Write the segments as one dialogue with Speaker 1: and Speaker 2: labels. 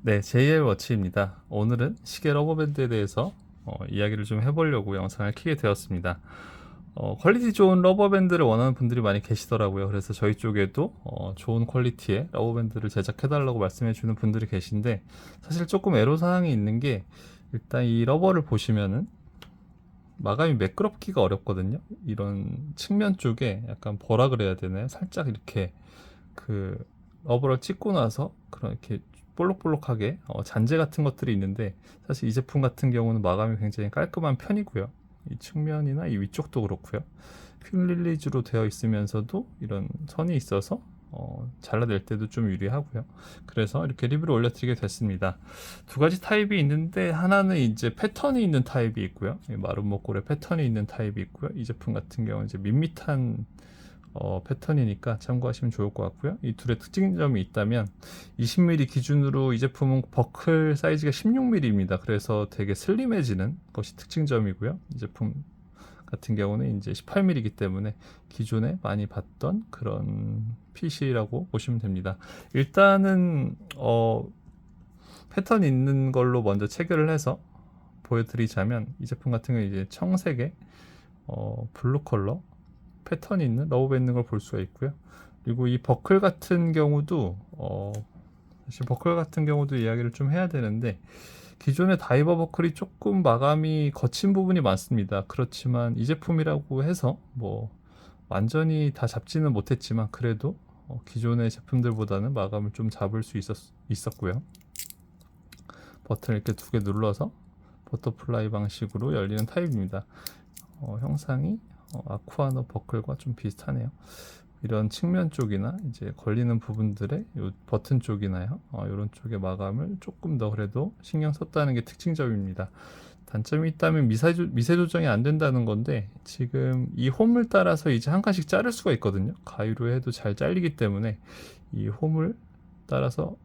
Speaker 1: 네, JL 워치입니다. 오늘은 시계 러버밴드에 대해서 어, 이야기를 좀 해보려고 영상을 켜게 되었습니다. 어, 퀄리티 좋은 러버밴드를 원하는 분들이 많이 계시더라고요. 그래서 저희 쪽에도 어, 좋은 퀄리티의 러버밴드를 제작해달라고 말씀해주는 분들이 계신데 사실 조금 애로사항이 있는 게 일단 이 러버를 보시면은 마감이 매끄럽기가 어렵거든요. 이런 측면 쪽에 약간 뭐라 그래야 되나요? 살짝 이렇게 그 러버를 찍고 나서 그런 이렇게 볼록볼록하게 어, 잔재 같은 것들이 있는데 사실 이 제품 같은 경우는 마감이 굉장히 깔끔한 편이고요. 이 측면이나 이 위쪽도 그렇고요. 퀵 릴리즈로 되어 있으면서도 이런 선이 있어서 어, 잘라낼 때도 좀 유리하고요. 그래서 이렇게 리뷰를 올려드리게 됐습니다. 두 가지 타입이 있는데 하나는 이제 패턴이 있는 타입이 있고요. 목골에 패턴이 있는 타입이 있고요. 이 제품 같은 경우는 이제 밋밋한 어, 패턴이니까 참고하시면 좋을 것 같고요. 이 둘의 특징점이 있다면 20mm 기준으로 이 제품은 버클 사이즈가 16mm입니다. 그래서 되게 슬림해지는 것이 특징점이고요. 이 제품 같은 경우는 이제 18mm이기 때문에 기존에 많이 봤던 그런 핏이라고 보시면 됩니다. 일단은 어, 패턴 있는 걸로 먼저 체결을 해서 보여드리자면 이 제품 같은 경우 이제 청색의 어, 블루 컬러 패턴이 있는 러브밴드 걸볼 수가 있고요. 그리고 이 버클 같은 경우도 어, 사실 버클 같은 경우도 이야기를 좀 해야 되는데 기존의 다이버 버클이 조금 마감이 거친 부분이 많습니다. 그렇지만 이 제품이라고 해서 뭐 완전히 다 잡지는 못했지만 그래도 어, 기존의 제품들보다는 마감을 좀 잡을 수 있었, 있었고요. 버튼을 이렇게 두 개 눌러서 버터플라이 방식으로 열리는 타입입니다. 어, 형상이 어, 아쿠아노 버클과 좀 비슷하네요. 이런 측면 쪽이나 이제 걸리는 부분들의 요 버튼 쪽이나요. 어, 이런 쪽의 마감을 조금 더 그래도 신경 썼다는 게 특징점입니다. 단점이 있다면 미세, 조, 미세 조정이 안 된다는 건데 지금 이 홈을 따라서 이제 한 칸씩 자를 수가 있거든요. 가위로 해도 잘 잘리기 때문에 이 홈을 따라서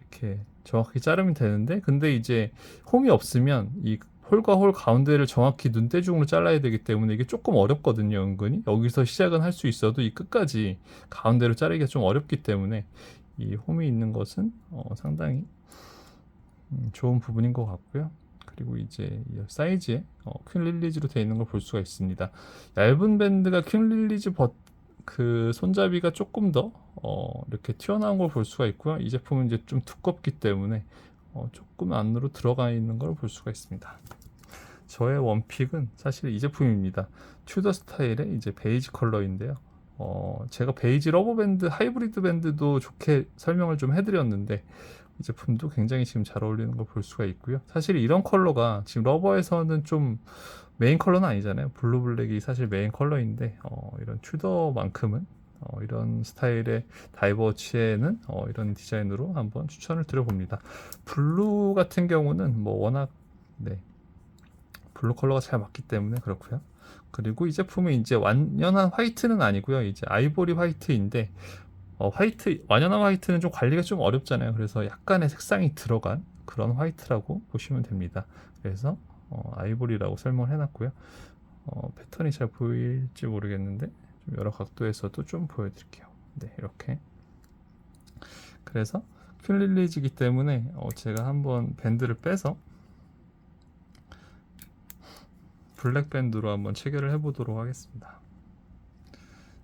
Speaker 1: 이렇게 정확히 자르면 되는데 근데 이제 홈이 없으면 이 홀과 홀 가운데를 정확히 눈대중으로 잘라야 되기 때문에 이게 조금 어렵거든요, 은근히. 여기서 시작은 할 수 있어도 이 끝까지 가운데로 자르기가 좀 어렵기 때문에 이 홈이 있는 것은 어, 상당히 음, 좋은 부분인 것 같고요. 그리고 이제 이 사이즈에 어, 퀸 릴리즈로 되어 있는 걸 볼 수가 있습니다. 얇은 밴드가 퀸 릴리즈 버, 그 손잡이가 조금 더 어, 이렇게 튀어나온 걸 볼 수가 있고요. 이 제품은 이제 좀 두껍기 때문에 어, 조금 안으로 들어가 있는 걸 볼 수가 있습니다. 저의 원픽은 사실 이 제품입니다. 튜더 스타일의 이제 베이지 컬러인데요. 어, 제가 베이지 러버밴드, 하이브리드 밴드도 좋게 설명을 좀 해드렸는데 이 제품도 굉장히 지금 잘 어울리는 걸 볼 수가 있고요. 사실 이런 컬러가 지금 러버에서는 좀 메인 컬러는 아니잖아요. 블루 블랙이 사실 메인 컬러인데 어, 이런 튜더만큼은 어, 이런 스타일의 다이버치에는 어, 이런 디자인으로 한번 추천을 드려봅니다. 블루 같은 경우는 뭐 워낙 네, 블루 컬러가 잘 맞기 때문에 그렇고요. 그리고 이 제품은 이제 완연한 화이트는 아니고요. 이제 아이보리 화이트인데 어, 화이트 완연한 화이트는 좀 관리가 좀 어렵잖아요. 그래서 약간의 색상이 들어간 그런 화이트라고 보시면 됩니다. 그래서 어, 아이보리라고 설명을 해놨고요. 어, 패턴이 잘 보일지 모르겠는데 좀 여러 각도에서도 좀 보여드릴게요. 네, 이렇게. 그래서 큐릴리지기 때문에 어, 제가 한번 밴드를 빼서 블랙 밴드로 한번 체결을 해보도록 하겠습니다.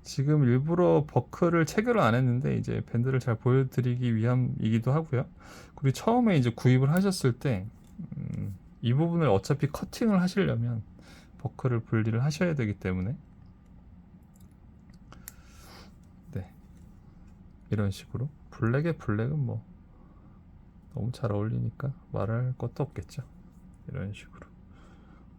Speaker 1: 지금 일부러 버클을 체결을 안 했는데 이제 밴드를 잘 보여드리기 위함이기도 하고요. 그리고 처음에 이제 구입을 하셨을 때, 음, 이 부분을 어차피 커팅을 하시려면 버클을 분리를 하셔야 되기 때문에, 네. 이런 식으로. 블랙에 블랙은 뭐, 너무 잘 어울리니까 말할 것도 없겠죠. 이런 식으로.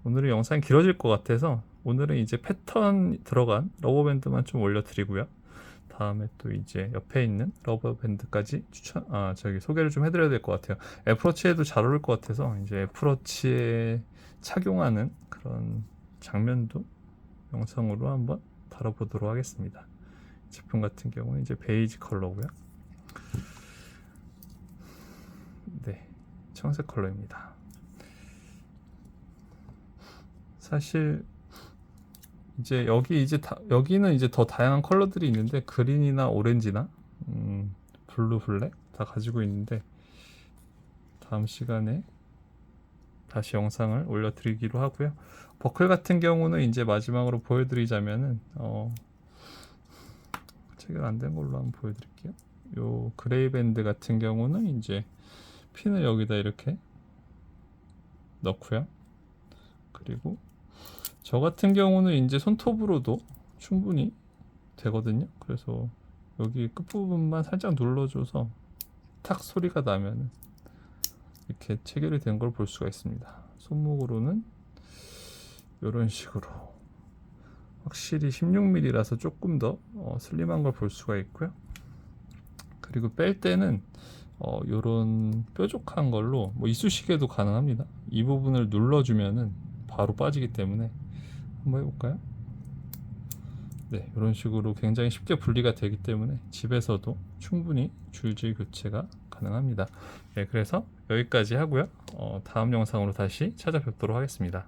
Speaker 1: 오늘은 영상이 길어질 것 같아서 오늘은 이제 패턴 들어간 러버밴드만 좀 올려드리고요. 다음에 또 이제 옆에 있는 러버밴드까지 추천, 아, 저기 소개를 좀 해드려야 될 것 같아요. 애플워치에도 잘 어울릴 것 같아서 이제 애플워치에 착용하는 그런 장면도 영상으로 한번 다뤄보도록 하겠습니다. 제품 같은 경우는 이제 베이지 컬러고요. 네, 청색 컬러입니다. 사실 이제 여기 이제 다, 여기는 이제 더 다양한 컬러들이 있는데 그린이나 오렌지나 음, 블루 블랙 다 가지고 있는데 다음 시간에 다시 영상을 올려드리기로 하고요. 버클 같은 경우는 이제 마지막으로 보여드리자면은 어, 체결 안 된 걸로 한번 보여드릴게요. 요 그레이 밴드 같은 경우는 이제 핀을 여기다 이렇게 넣고요. 그리고 저 같은 경우는 이제 손톱으로도 충분히 되거든요. 그래서 여기 끝부분만 살짝 눌러줘서 탁 소리가 나면 이렇게 체결이 된 걸 볼 수가 있습니다. 손목으로는 이런 식으로 확실히 16mm라서 조금 더 어, 슬림한 걸 볼 수가 있고요. 그리고 뺄 때는 어, 요런 뾰족한 걸로 뭐 이쑤시개도 가능합니다. 이 부분을 눌러주면은 바로 빠지기 때문에 한번 해볼까요? 네, 이런 식으로 굉장히 쉽게 분리가 되기 때문에 집에서도 충분히 줄질 교체가 가능합니다. 네, 그래서 여기까지 하고요. 어, 다음 영상으로 다시 찾아뵙도록 하겠습니다.